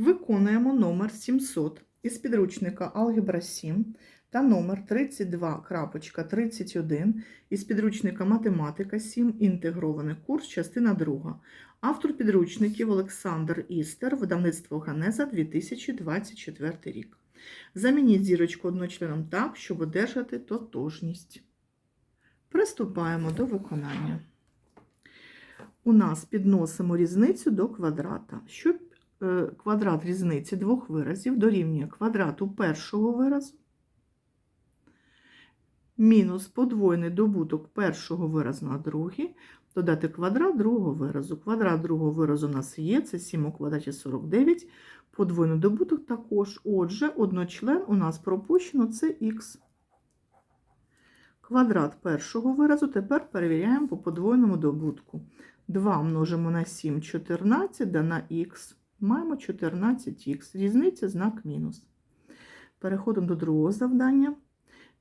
Виконуємо номер 700 із підручника Алгебра 7 та номер 32.31 із підручника Математика 7. Інтегрований курс, частина 2. Автор підручників Олександр Істер, видавництво Ганеза 2024 рік. Замініть зірочку одночленом так, щоб одержати тотожність. Приступаємо до виконання. У нас підносимо різницю до квадрата. Щоб е, квадрат різниці двох виразів дорівнює квадрату першого виразу мінус подвоєний добуток першого виразу на другий, додати квадрат другого виразу. Квадрат другого виразу у нас є, це 7 у квадраті 49, подвоєний добуток також. Отже, одночлен у нас пропущено це х. Квадрат першого виразу тепер перевіряємо по подвоєному добутку. 2 множимо на 7 – 14, да на х. Маємо 14х. Різниця знак мінус. Переходимо до другого завдання.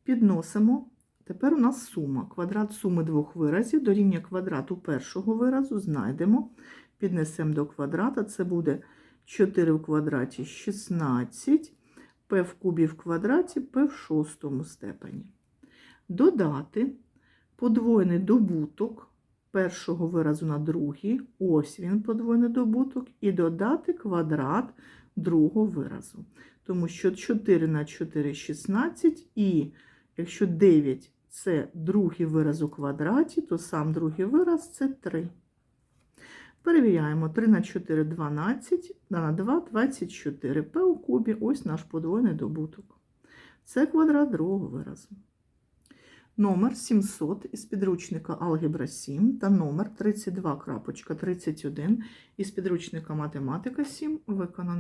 Підносимо. Тепер у нас сума. Квадрат суми двох виразів дорівнює квадрату першого виразу. Знайдемо. Піднесемо до квадрата. Це буде 4 в квадраті 16, p в кубі в квадраті, p в шостому степені. Додати подвоєний добуток першого виразу на другий, ось він подвоєний добуток, і додати квадрат другого виразу. Тому що 4 на 4 – 16, і якщо 9 – це другий вираз у квадраті, то сам другий вираз – це 3. Перевіряємо 3 на 4 – 12, да на 2 – 24. P у кубі – ось наш подвоєний добуток. Це квадрат другого виразу. Номер 700 із підручника Алгебра 7 та номер 32.31 із підручника Математика 7 виконано.